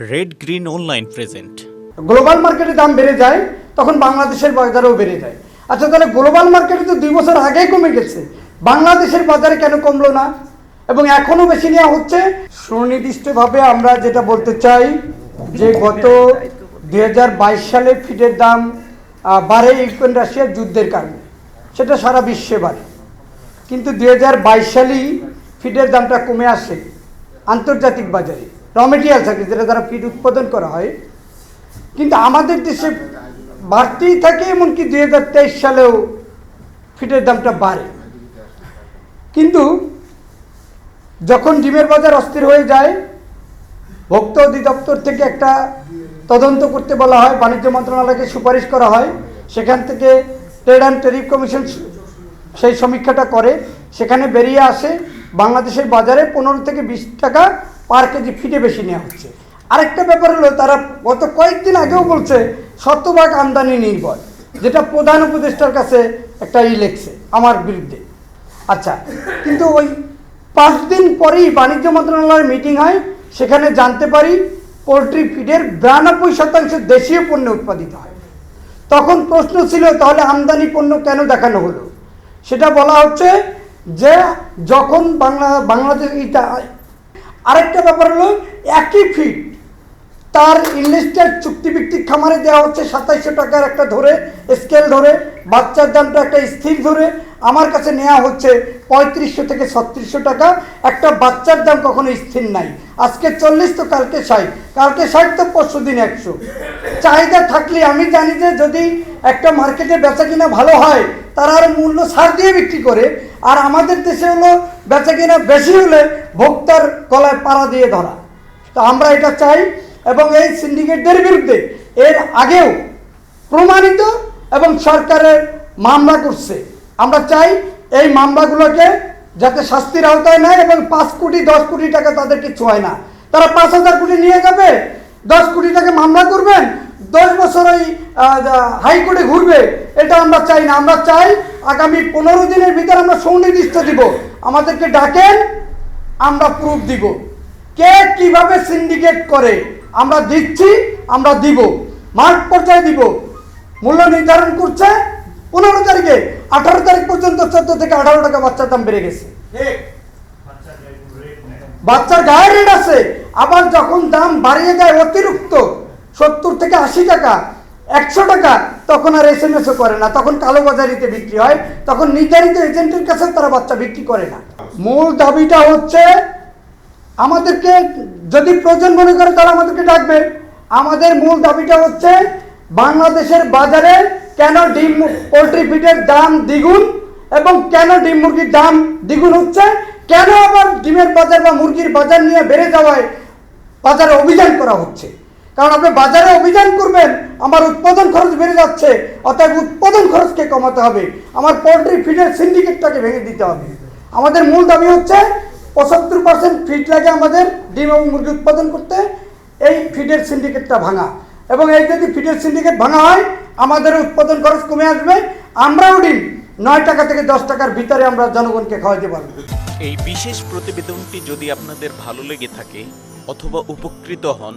Red green online present global মার্কেটে দাম বেড়ে যায়, তখন বাংলাদেশের বাজারেও বেড়ে যায়। আচ্ছা তাহলে গ্লোবাল মার্কেটে তো দুই বছর আগেই কমে গেছে। বাংলাদেশের বাজারে কেন কমলো না? এবং এখনও বেশি নেওয়া হচ্ছে? সুনির্দিষ্টভাবে আমরা যেটা বলতে চাই, যে গত দু হাজার বাইশ সালে ফিটের দাম বাড়ে ইউক্রেন রাশিয়ার যুদ্ধের কারণে। সেটা সারা বিশ্বে বাড়ে। কিন্তু দু হাজার বাইশ সালেই ফিডের দামটা কমে আসে আন্তর্জাতিক বাজারে। র মেটেরিয়াল থাকে, যেটা দ্বারা ফিড উৎপাদন করা হয়। কিন্তু আমাদের দেশে বাড়তেই থাকে, এমনকি দুই হাজার তেইশ সালেও ফিটের দামটা বাড়ে। কিন্তু যখন ডিমের বাজার অস্থির হয়ে যায়, ভোক্তা অধিদপ্তর থেকে একটা তদন্ত করতে বলা হয়, বাণিজ্য মন্ত্রণালয়কে সুপারিশ করা হয়, সেখান থেকে ট্রেড অ্যান্ড টেরিফ কমিশন সেই সমীক্ষাটা করে, সেখানে বেরিয়ে আসে, বাংলাদেশের বাজারে পনেরো থেকে বিশ টাকা পার কেজি ফিটে বেশি নেওয়া হচ্ছে। আরেকটা ব্যাপার হলো, তারা গত কয়েকদিন আগেও বলছে, শতভাগ আমদানি নির্ভর, যেটা প্রধান উপদেষ্টার কাছে একটা ই লেখছে, আমার বিরুদ্ধে। আচ্ছা কিন্তু ওই পাঁচ দিন পরেই বাণিজ্য মন্ত্রণালয়ের মিটিং হয়, সেখানে জানতে পারি পোলট্রি ফিডের বিরানব্বই শতাংশ দেশীয় পণ্য উৎপাদিত হয়। তখন প্রশ্ন ছিল, তাহলে আমদানি পণ্য কেন দেখানো হলো? সেটা বলা হচ্ছে যে, যখন বাংলা বাংলাদেশ আরেকটা ব্যাপার হলো, একই ফিট তার ইনলিস্টেড চুক্তিভিত্তিক খামারে দেওয়া হচ্ছে সাতাইশশো টাকার একটা ধরে স্কেল ধরে, বাচ্চার দামটা একটা স্থির ধরে। আমার কাছে নেওয়া হচ্ছে পঁয়ত্রিশশো থেকে ছত্রিশশো টাকা। একটা বাচ্চার দাম কখনো স্থির নাই। আজকে চল্লিশ তো কালকে ষাট। কালকে ষাট তো পরশু দিন একশো। চাহিদা থাকলে আমি জানি যে যদি একটা মার্কেটে বেচা কিনা ভালো হয়, তারা আর মূল্য ছাড় দিয়ে বিক্রি করে। আর আমাদের দেশে হলো বেচা কিনা বেশি হলে ভোক্তার গলায় পাড়া দিয়ে ধরা। তো আমরা এটা চাই এবং এই সিন্ডিকেটদের বিরুদ্ধে এর আগেও প্রমাণিত এবং সরকারের মামলা করছে। আমরা চাই এই মামলাগুলোকে যাতে শাস্তির আওতায় নেয় এবং পাঁচ কোটি, দশ কোটি টাকা তাদেরকে ছোঁয় না। তারা পাঁচ হাজার কোটি নিয়ে যাবে, দশ কোটি টাকা মামলা করবেন, দশ বছর ওই হাইকোর্টে ঘুরবে, এটা আমরা চাই না। আমরা চাই আগামী পনেরো দিনের ভিতরে আমরা সুনির্দিষ্ট দিব। আমাদেরকে ডাকেন, আমরা প্রুফ দিব। কে কীভাবে সিন্ডিকেট করে, আমরা দিচ্ছি, আমরা দিব। মার্ক পর্যায়ে দিব। মূল্য নির্ধারণ করছে, পনেরো তারিখে, আঠারো তারিখ পর্যন্ত চোদ্দ থেকে আঠারো টাকা বাচ্চার দাম বেড়ে গেছে। বাচ্চার গায়ে রেট আছে, আবার যখন দাম বাড়িয়ে দেয় অতিরিক্ত, সত্তর থেকে আশি টাকা, একশো টাকা তখন আর এস এম এসও করে না। তখন কালোবাজারিতে বিক্রি হয়। তখন নির্ধারিত এজেন্টের কাছে তারা বাচ্চা বিক্রি করে না। মূল দাবিটা হচ্ছে, আমাদেরকে যদি প্রয়োজন মনে করে তারা আমাদেরকে ডাকবে। আমাদের মূল দাবিটা হচ্ছে, বাংলাদেশের বাজারে কেন ডিম, পোলট্রি ফিডের দাম দ্বিগুণ এবং কেন ডিম মুরগির দাম দ্বিগুণ হচ্ছে? কেন আবার ডিমের বাজার বা মুরগির বাজার নিয়ে বেড়ে যাওয়ায় বাজারে অভিযান করা হচ্ছে? কারণ আপনি বাজারে অভিযান করবেন, আমার উৎপাদন খরচ বেড়ে যাচ্ছে, অর্থাৎ উৎপাদন খরচকে কমাতে হবে। আমার পোলট্রি ফিডের সিন্ডিকেটটাকে ভেঙে দিতে হবে। আমাদের মূল দাবি হচ্ছে, পঁচাত্তর পার্সেন্ট ফিড লাগে আমাদের ডিম এবং মুরগি উৎপাদন করতে, এই ফিডের সিন্ডিকেটটা ভাঙা। এবং এই যদি ফিডের সিন্ডিকেট ভাঙা হয়, আমাদের উৎপাদন খরচ কমে আসবে, আমরাও ডিম, নয় টাকা থেকে দশ টাকার ভিতরে আমরা জনগণকে খাওয়াতে পারব। এই বিশেষ প্রতিবেদনটি যদি আপনাদের ভালো লেগে থাকে, অথবা উপকৃত হন